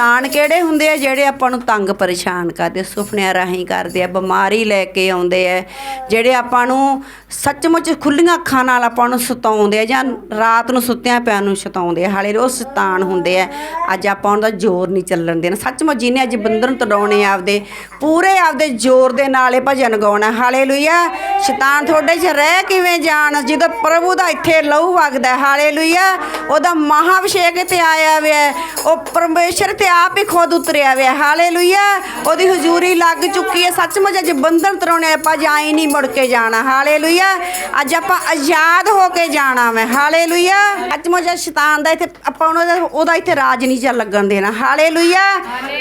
ਸ਼ੈਤਾਨ ਕਿਹੜੇ ਹੁੰਦੇ ਆ ਜਿਹੜੇ ਆਪਾਂ ਨੂੰ ਤੰਗ ਪਰੇਸ਼ਾਨ ਕਰਦੇ ਸੁਪਨਿਆਂ ਰਾਹੀਂ ਕਰਦੇ ਆ, ਬਿਮਾਰੀ ਲੈ ਕੇ ਆਉਂਦੇ ਆ, ਜਿਹੜੇ ਆਪਾਂ ਨੂੰ ਸੱਚਮੁੱਚ ਖੁੱਲੀਆਂ ਅੱਖਾਂ ਨਾਲ ਆਪਾਂ ਨੂੰ ਸਤਾਉਂਦੇ ਆ ਜਾਂ ਰਾਤ ਨੂੰ ਸੁੱਤਿਆਂ ਪਿਆਂ ਨੂੰ ਸਤਾਉਂਦੇ ਆ। ਹਾਲੇ ਉਹ ਸ਼ੈਤਾਨ ਹੁੰਦੇ ਆ। ਅੱਜ ਆਪਾਂ ਉਹਨਾਂ ਦਾ ਜ਼ੋਰ ਨਹੀਂ ਚੱਲਣ ਦੇਣਾ। ਸੱਚਮੁੱਚ ਜਿਹਨੇ ਅੱਜ ਬੰਦਨ ਤੜਾਉਣੇ ਆਪਦੇ, ਪੂਰੇ ਆਪਦੇ ਜ਼ੋਰ ਦੇ ਨਾਲ ਇਹ ਭਜਨ ਗਾਉਣਾ। ਹਾਲੇਲੂਇਆ। ਸ਼ੈਤਾਨ ਤੁਹਾਡੇ 'ਚ ਰਹਿ ਕਿਵੇਂ ਜਾਣ? ਜਦੋਂ ਪ੍ਰਭੂ ਦਾ ਇੱਥੇ ਲਹੂ ਵਗਦਾ ਹਾਲੇਲੂਇਆ। ਉਹਦਾ ਮਹਾਭਿਸ਼ੇਕ ਤੇ ਆਇਆ ਹੋਇਆ। ਉਹ ਪਰਮੇਸ਼ਰ ਤੇ ਆਪ ਹੀ ਖੁਦ ਉਤਰਿਆ ਹੋਇਆ। ਹਾਲੇਲੂਇਆ। ਉਹਦੀ ਹਜ਼ੂਰੀ ਲੱਗ ਚੁੱਕੀ ਹੈ। ਸੱਚਮੁੱਚ ਅੱਜ ਬੰਧਨ ਤਰਾਉਣੇ ਆਪਾਂ ਜਾਈ ਨਹੀਂ ਮੁੜ ਕੇ ਜਾਣਾ। ਹਾਲੇਲੂਇਆ। ਅੱਜ ਆਪਾਂ ਆਜ਼ਾਦ ਹੋ ਕੇ ਜਾਣਾ ਮੈਂ ਹਾਲੇਲੂਇਆ। ਸੱਚਮੁੱਚ ਸ਼ੈਤਾਨ ਦਾ ਇੱਥੇ ਆਪਾਂ ਉਹਦਾ ਉਹਦਾ ਇੱਥੇ ਰਾਜ ਨਹੀਂ ਚੱਲ ਲੱਗਣ ਦੇਣਾ। ਹਾਲੇਲੂਇਆ।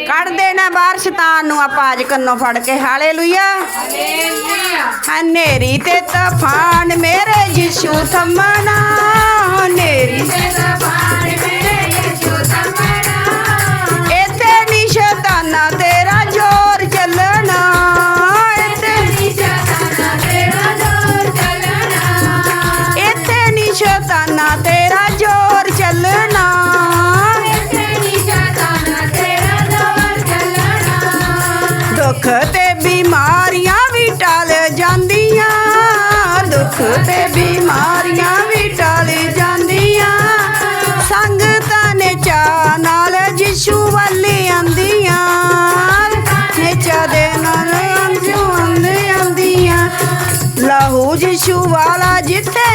ਕੱਢ ਦੇਣਾ ਬਾਹਰ ਸ਼ੈਤਾਨ ਨੂੰ ਆਪਾਂ ਅੱਜ ਕੰਨੋਂ ਫੜ ਕੇ। ਹਾਲੇਲੂਇਆ। ਹਨੇਰੀ ਤੇ ਤਫਾਨ ਮੇਰੇ ਯਿਸੂ ਥੰਮਣਾ। ਹਨੇਰੀ ਇੱਥੇ ਨੀ ਸ਼ੈਤਾਨਾ ਤੇਰਾ ਜ਼ੋਰ ਚੱਲਣਾ। ਇੱਥੇ ਨੀ ਸ਼ੈਤਾਨਾ ਤੇਰਾ ਜ਼ੋਰ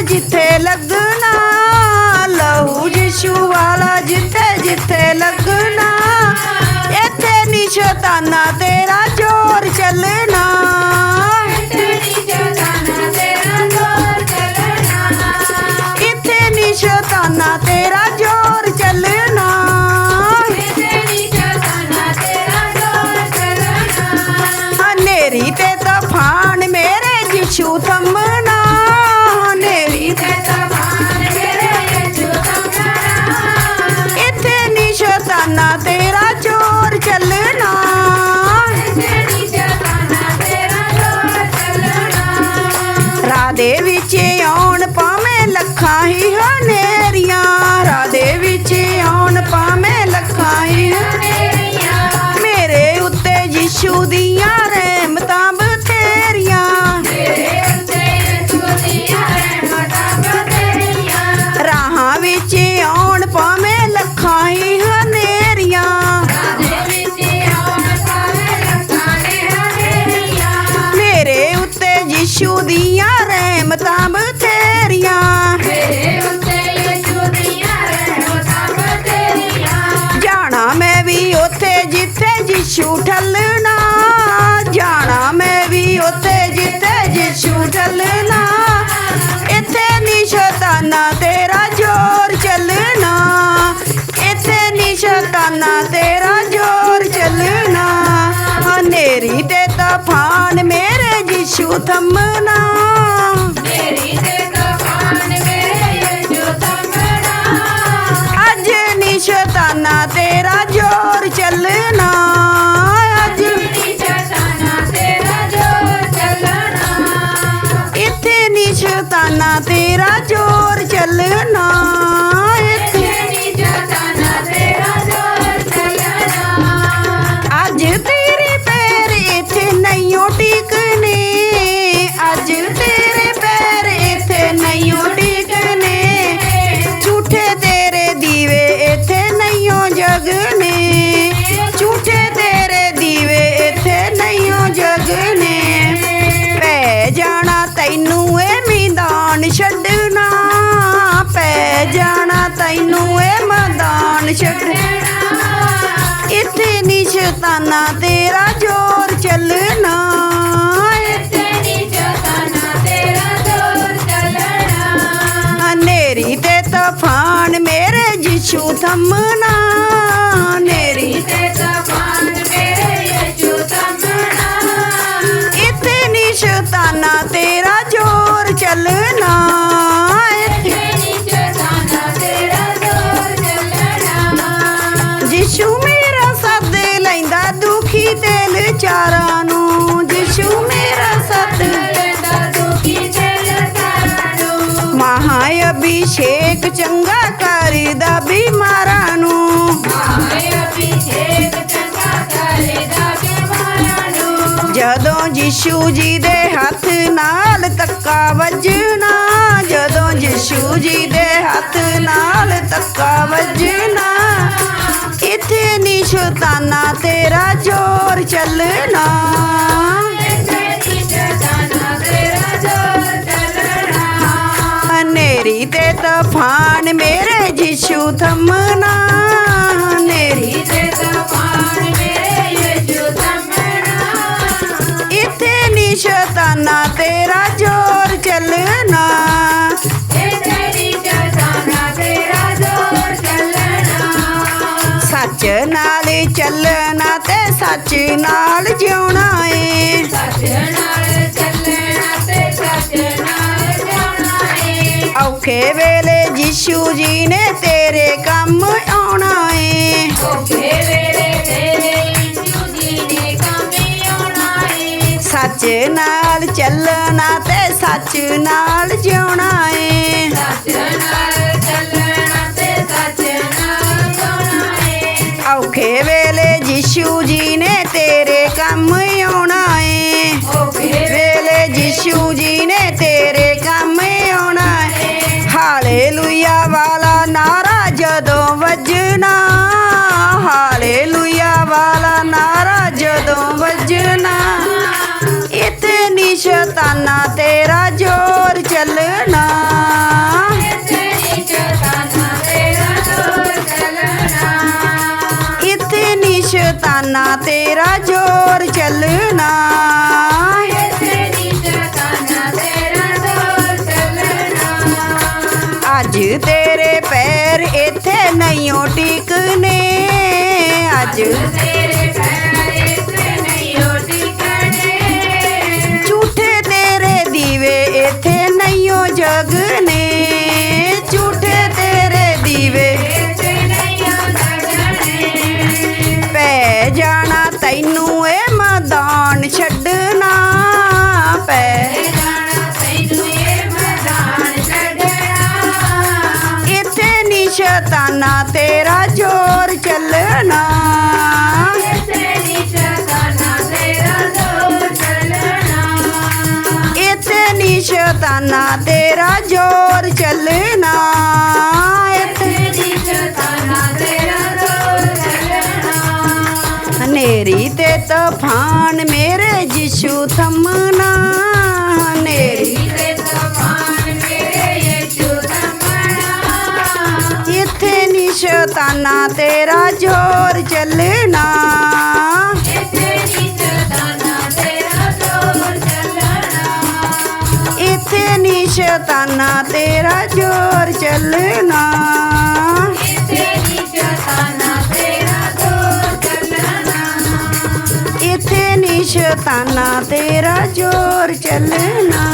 ਜਿੱਥੇ ਲੱਗਣਾ ਲਹੂ ਯਿਸੂ ਵਾਲਾ ਜਿੱਥੇ ਜਿੱਥੇ ਲੱਗਣਾ ਇੱਥੇ ਨੀ ਉੱਤੇ ਯਿਸੂ ਦੀਆਂ ਰਹਿਮਤਾਂ ਬਥੇਰੀਆਂ। ਜਾਣਾ ਮੈਂ ਵੀ ਉੱਥੇ ਜਿੱਥੇ ਯਿਸੂ ਠੱਲਣਾ। ਜਾਣਾ ਮੈਂ ਵੀ ਉੱਥੇ ਜਿੱਥੇ ਯਿਸੂ ਠੱਲਣਾ। ਇੱਥੇ ਨੀ ਯਿਸੂ ਥੰਮਣਾ ਅੱਜ ਨੀ ਸ਼ੈਤਾਨਾ ਤੇਰਾ ਜ਼ੋਰ ਚੱਲਣਾ। ਅੱਜ ਇੱਥੇ ਨੀ ਸ਼ੈਤਾਨਾ ਤੇਰਾ ਜ਼ੋਰ ਮੈਦਾਨ ਛੱਡਣਾ। ਇੱਥੇ ਨੀ ਸ਼ੈਤਾਨਾ ਤੇਰਾ ਜ਼ੋਰ ਚੱਲਣਾ। ਹਨੇਰੀ ਤੇ ਤੂਫਾਨ ਮੇਰੇ ਯਿਸੂ ਥੰਮਣਾ। ਤੇ ਲਾਚਾਰਾਂ ਨੂੰ ਯਿਸੂ ਮੇਰਾ ਸੱਦ ਮਹਾ ਅਭਿਸ਼ੇਕ ਚੰਗਾ ਕਰਦਾ ਬਿਮਾਰਾਂ ਨੂੰ। ਜਦੋਂ ਯਿਸੂ ਜੀ ਦੇ ਹੱਥ ਨਾਲ ਤੱਕਾ ਵੱਜਣਾ ਜਦੋਂ ਯਿਸੂ ਜੀ ਦੇ ਹੱਥ ਨਾਲ ਤੱਕਾ ਵੱਜਣਾ ਇੱਥੇ ਨੀ ਸ਼ੈਤਾਨਾ ਤੇਰਾ ਜ਼ੋਰ ਚੱਲਣਾ। ਹਨੇਰੀ ਤੇ ਤੂਫਾਨ ਮੇਰੇ ਜਿਸ਼ੂ ਥੰਮਣਾ। ਹਨੇਰੀ ਇੱਥੇ ਨੀ ਤੇਰਾ ਜ਼ੋਰ ਚੱਲਣਾ। ਨਾਲ ਚੱਲਣਾ ਤੇ ਸੱਚ ਨਾਲ ਜਿਉਣਾ ਏ। ਔਖੇ ਵੇਲੇ ਯਿਸੂ ਜੀ ਨੇ ਤੇਰੇ ਕੰਮ ਆਉਣਾ ਏ। ਸੱਚ ਨਾਲ ਚੱਲਣਾ ਤੇ ਸੱਚ ਨਾਲ ਜਿਉਣਾ ਏ। ਔਖੇ ਵੱਜਣਾ ਹਾਲੇਲੂਇਆ ਵਾਲਾ ਨਾਰਾ ਜਦੋਂ ਵੱਜਣਾ। ਇੱਥੇ ਨੀ ਸ਼ੈਤਾਨਾ ਤੇਰਾ ਜ਼ੋਰ ਚੱਲਣਾ। ਇੱਥੇ ਨੀ ਸ਼ੈਤਾਨਾ ਤੇਰਾ ਜ਼ੋਰ ਚੱਲਣਾ। ਨਹੀਂ ਟਿਕਨੇ ਨੀ ਸ਼ੈਤਾਨਾ ਤੇਰਾ ਜ਼ੋਰ ਚੱਲਣਾ ਇੱਥੇ ਨੀ ਸ਼ੈਤਾਨਾ ਤੇਰਾ ਜ਼ੋਰ ਚੱਲਣਾ ਇੱਥੇ ਹਨੇਰੀ ਤੇ ਤੂਫਾਨ ਸ਼ੈਤਾਨਾ ਤੇਰਾ ਜ਼ੋਰ ਚੱਲਣਾ। ਇੱਥੇ ਨੀ ਸ਼ੈਤਾਨਾ ਤੇਰਾ ਜ਼ੋਰ ਚੱਲਣਾ। ਇੱਥੇ ਨੀ ਸ਼ੈਤਾਨਾ ਤੇਰਾ ਜ਼ੋਰ ਚੱਲਣਾ।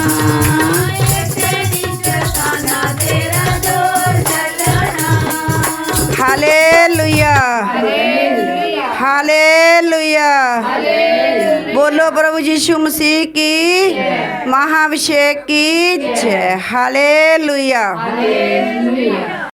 प्रभु यीशु मसीह की महाभिषेक की जय हालेलुया